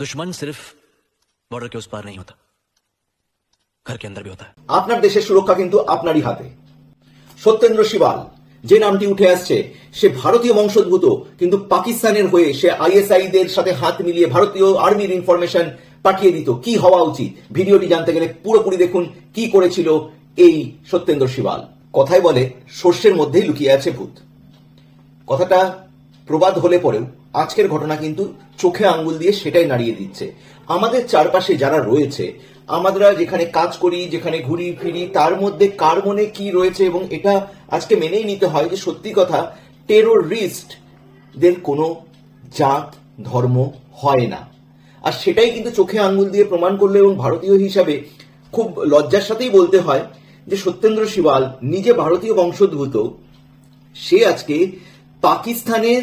दुश्मन सिर्फ बॉर्डर के उस पार नहीं होता घर के अंदर भी होता है আপনার দেশের সুরক্ষা কিন্তু আপনারই হাতে সত্যেন্দ্র শিবাল যে নামটি উঠে আসছে সে ভারতীয় বংশোদ্ভূত কিন্তু পাকিস্তানের হয়ে সে আইএসআই দের সাথে হাত মিলিয়ে ভারতীয় আর্মির ইনফরমেশন পাঠিয়ে দিত কি হওয়া উচিত ভিডিওটি জানতে গেলে পুরোপুরি দেখুন কি করেছিল এই সত্যেন্দ্র শিবাল কথায় বলে শস্যের মধ্যেই লুকিয়ে আছে ভূত কথাটা প্রবাদ হলে পরেও আজকের ঘটনা কিন্তু চোখে আঙ্গুল দিয়ে সেটাই নাড়িয়ে দিচ্ছে। আমাদের চারপাশে যারা রয়েছে আমরা যেখানে কাজ করি, যেখানে ঘুরি, ফিরি, তার মধ্যে কার মনে কি রয়েছে এবং এটা আজকে মেনেই নিতে হয় যে সত্যি কথা টেরোরিস্ট দের কোনো জাত, ধর্ম হয় না। আর সেটাই কিন্তু চোখে আঙ্গুল দিয়ে প্রমাণ করল এবং ভারতীয় হিসাবে খুব লজ্জার সাথেই বলতে হয় যে সত্যেন্দ্র শিবাল নিজে ভারতীয় বংশোদ্ভূত, সে আজকে পাকিস্তানের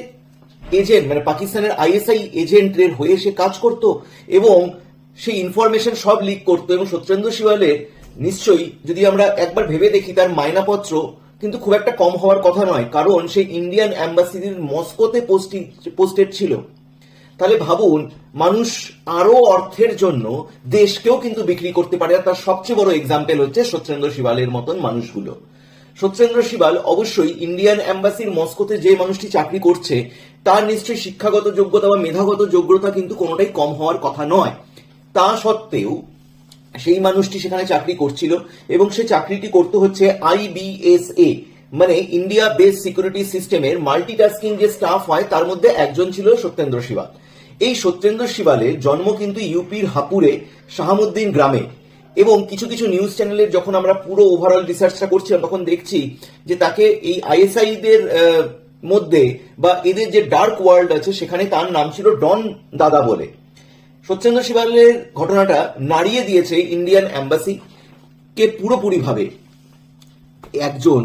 এজেন্ট মানে পাকিস্তানের আইএসআই এজেন্টের হয়ে সে কাজ করত এবং সেই ইনফরমেশন সব লিক করতো এবং সত্যেন্দ্র শিওয়ালের নিশ্চয়ই যদি আমরা একবার ভেবে দেখি তার মায়নাপত্র কিন্তু খুব একটা কম হওয়ার কথা নয়, কারণ সে ইন্ডিয়ান অ্যাম্বাসিডির মস্কোতে পোস্টেড ছিল। তাহলে ভাবুন, মানুষ আরও অর্থের জন্য দেশকেও কিন্তু বিক্রি করতে পারে। আর তার সবচেয়ে বড় এক্সাম্পল হচ্ছে সত্যেন্দ্র শিবালের মতন মানুষগুলো। সত্যেন্দ্র শিবাল অবশ্যই ইন্ডিয়ান অ্যাম্বাসির মস্কোতে যে মানুষটি চাকরি করছে, তার নিশ্চয়ই শিক্ষাগত যোগ্যতা বা মেধাগত যোগ্যতা কিন্তু কোনোটাই কম হওয়ার কথা নয়। তা সত্ত্বেও সেই মানুষটি সেখানে চাকরি করছিল এবং সে চাকরিটি করতে হচ্ছে আইবিএসএ মানে ইন্ডিয়া বেস সিকিউরিটি সিস্টেমের মাল্টিটাস্কিং যে স্টাফ হয়, তার মধ্যে একজন ছিল সত্যেন্দ্র শিবাল। এই সত্যেন্দ্র শিবালের জন্ম কিন্তু ইউপির হাপুরে শাহামুদ্দিন গ্রামে। এবং কিছু কিছু নিউজ চ্যানেলের যখন আমরা পুরো ওভারঅল রিসার্চটা করছিলাম, তখন দেখছি যে তাকে এই আইএসআই দের মধ্যে বা এদের যে ডার্ক ওয়ার্ল্ড আছে, সেখানে তার নাম ছিল ডন দাদা বলে। সত্যেন্দ্র শিবালের ঘটনাটা নাড়িয়ে দিয়েছে ইন্ডিয়ান অ্যাম্বাসি কে পুরোপুরিভাবে। একজন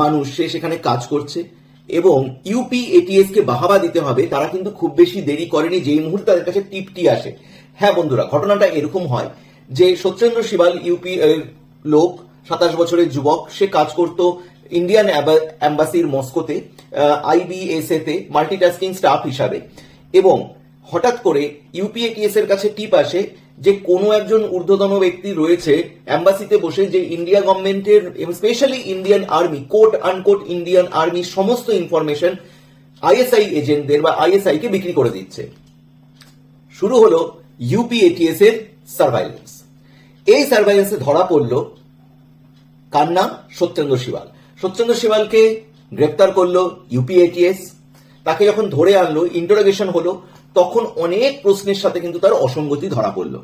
মানুষ, সে সেখানে কাজ করছে এবং ইউপি এটিএস কে বাহাবা দিতে হবে, তারা কিন্তু খুব বেশি দেরি করেনি, যেই মুহূর্তে তাদের কাছে টিপটি আসে। হ্যাঁ বন্ধুরা, ঘটনাটা এরকম হয় যে সত্যেন্দ্র শিবাল ইউপি লোক, সাতাশ বছরের যুবক, সে কাজ করত ইন্ডিয়ান অ্যাম্বাসির মস্কোতে আইবিএসএ তে মাল্টিটাস্কিং স্টাফ হিসাবে। এবং হঠাৎ করে ইউপিএটিএস এর কাছে টিপ আসে যে কোনো একজন ঊর্ধ্বতন ব্যক্তি রয়েছে অ্যাম্বাসিতে বসে যে ইন্ডিয়া গভর্নমেন্টের specially Indian army quote unquote Indian আর্মির সমস্ত ইনফরমেশন আইএসআই এজেন্টদের বা আইএসআই কে বিক্রি করে দিচ্ছে। শুরু হলো ইউপিএটিএস এর সার্ভাইলেন্স এই সার্ভাইলেন্সে ধরা পড়ল কার নাম? সত্যেন্দ্র শিবাল। সত্যেন্দ্র শিবালকে গ্রেপ্তার করল ইউপিএটিএস তাকে যখন ধরে আনলো ইন্টারোগেশন হলো, তখন অনেক প্রশ্নের সাথে কিন্তু তার অসঙ্গতি ধরা পড়ল।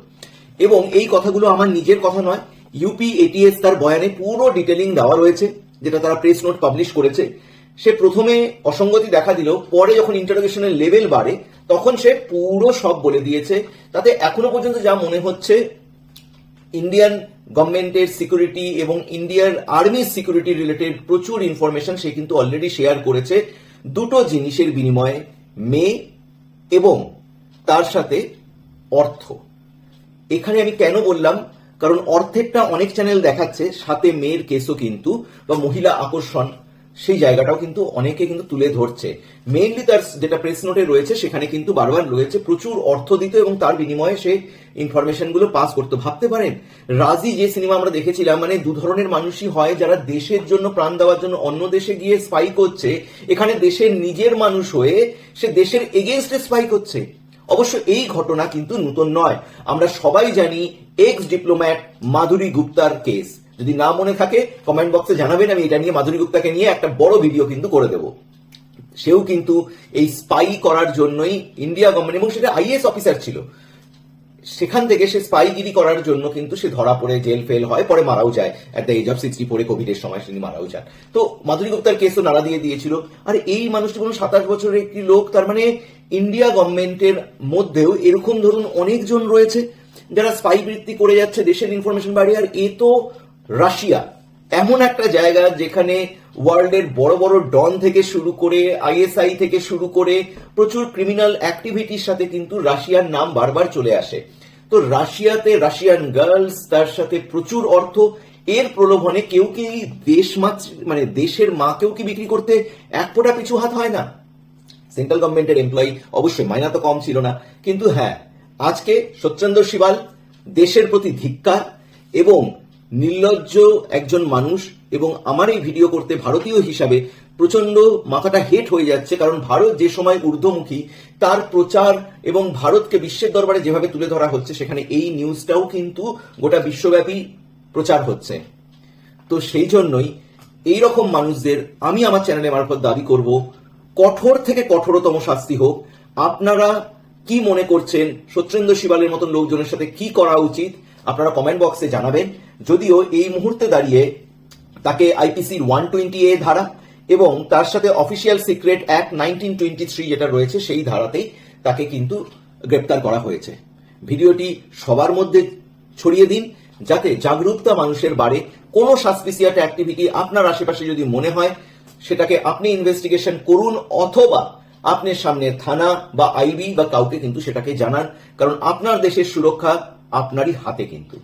এবং এই কথাগুলো আমার নিজের কথা নয় ইউপি এটিএস তার বয়ানে পুরো ডিটেলিং দেওয়া রয়েছে, যেটা তারা প্রেস নোট পাবলিশ করেছে। সে প্রথমে অসঙ্গতি দেখা দিল, পরে যখন ইন্টারোগেশনের লেভেল বাড়ে, তখন সে পুরো সব বলে দিয়েছে। তাতে এখনও পর্যন্ত যা মনে হচ্ছে ইন্ডিয়ান গভর্নমেন্টের সিকিউরিটি এবং ইন্ডিয়ার আর্মির সিকিউরিটি রিলেটেড প্রচুর ইনফরমেশন সে কিন্তু অলরেডি শেয়ার করেছে। দুটো জিনিসের বিনিময়ে মেয়ে এবং তার সাথে অর্থ। এখানে আমি কেন বললাম? কারণ অর্থেরটা অনেক চ্যানেল দেখাচ্ছে, সাথে মেয়ের কেসও কিন্তু, বা মহিলা আকর্ষণ। সেই জায়গাটাও কিন্তু অনেকে কিন্তু তুলে ধরছে। মেইনলি তার যেটা প্রেস নোটে রয়েছে, সেখানে কিন্তু বারবার রয়েছে প্রচুর অর্থ দিত এবং তার বিনিময়ে সে ইনফরমেশনগুলো পাস করতো। ভাবতে পারেন, রাজি যে সিনেমা আমরা দেখেছিলাম মানে দু ধরনের মানুষই হয় যারা দেশের জন্য প্রাণ দেওয়ার জন্য অন্য দেশে গিয়ে স্পাই করছে, এখানে দেশের নিজের মানুষ হয়ে সে দেশের এগেনস্টে স্পাই করছে। অবশ্য এই ঘটনা কিন্তু নতুন নয়। আমরা সবাই জানি এক্স ডিপ্লোম্যাট মাধুরী গুপ্তার কেস যদি না মনে থাকে কমেন্ট বক্সে জানাবেন, আমি এটা নিয়ে মাধুরী গুপ্তাকে নিয়ে একটা বড় ভিডিও কিন্তু করে দেবো। সেও কিন্তু এই স্পাই করার জন্যই ইন্ডিয়া গভর্নমেন্ট এবং সেটা আইএস অফিসার ছিল। সেখান থেকে সে স্পাইগিরি করার জন্য কিন্তু সে ধরা পড়ে জেল ফেল হয়, পরে মারাও যায়। At the age of sixty পরে কোভিডের সময় তিনি মারাও যান। তো মাধুরী গুপ্তার কেসও নাড়া দিয়ে দিয়েছিল। আর এই মানুষটি কোনো সাতাশ বছরের একটি লোক, তার মানে ইন্ডিয়া গভর্নমেন্টের মধ্যেও এরকম ধরুন অনেকজন রয়েছে, যারা স্পাই বৃত্তি করে যাচ্ছে, দেশের ইনফরমেশন বাড়িয়ে আর এ তো রাশিয়া, এমন একটা জায়গা যেখানে ওয়ার্ল্ডের বড় বড় ডন থেকে শুরু করে, আইএসআই থেকে শুরু করে প্রচুর ক্রিমিনাল অ্যাক্টিভিটির সাথে কিন্তু রাশিয়ার নাম বারবার চলে আসে। তো রাশিয়াতে রাশিয়ান গার্লস, তার সাথে প্রচুর অর্থ, এর প্রলোভনে কেউ কি দেশ মানে দেশের মাকেও কি বিক্রি করতে এক ফোঁটা পিছু হাত হয় না? সেন্ট্রাল গভর্নমেন্টের এমপ্লয়ি, অবশ্যই মাইনা তো কম ছিল না। কিন্তু হ্যাঁ আজকে সত্যেন্দ্র শিবাল দেশের প্রতি ধিক্কার এবং নির্লজ্জ একজন মানুষ এবং আমার এই ভিডিও করতে ভারতীয় হিসাবে প্রচণ্ড মাথাটা হেট হয়ে যাচ্ছে, কারণ ভারত যে সময় ঊর্ধ্বমুখী, তার প্রচার এবং ভারতকে বিশ্বের দরবারে যেভাবে তুলে ধরা হচ্ছে, সেখানে এই নিউজটাও কিন্তু গোটা বিশ্বব্যাপী প্রচার হচ্ছে। তো সেই জন্যই এই রকম মানুষদের আমি আমার চ্যানেলে মারফত দাবি করব, কঠোর থেকে কঠোরতম শাস্তি হোক, আপনারা কি মনে করছেন, সত্যেন্দ্র শিবালের মতন লোকজনের সাথে কি করা উচিত, আপনারা কমেন্ট বক্সে জানাবেন। যদিও এই মুহূর্তে দাঁড়িয়ে তাকে আইপিসির ওয়ান টোয়েন্টি এ ধারা এবং তার সাথে official secret act nineteen twenty three যেটা রয়েছে, সেই ধারাতেই তাকে কিন্তু গ্রেপ্তার করা হয়েছে। ভিডিওটি সবার মধ্যে ছড়িয়ে দিন যাতে জাগরুকতা মানুষের বাড়ে। কোনো সাসপিসিয়াট অ্যাক্টিভিটি আপনার আশেপাশে যদি মনে হয়, সেটাকে আপনি ইনভেস্টিগেশন করুন অথবা আপনার সামনে থানা বা আইবি বা কাউকে কিন্তু সেটাকে জানান, কারণ আপনার দেশের সুরক্ষা আপনারই হাতে কিন্তু।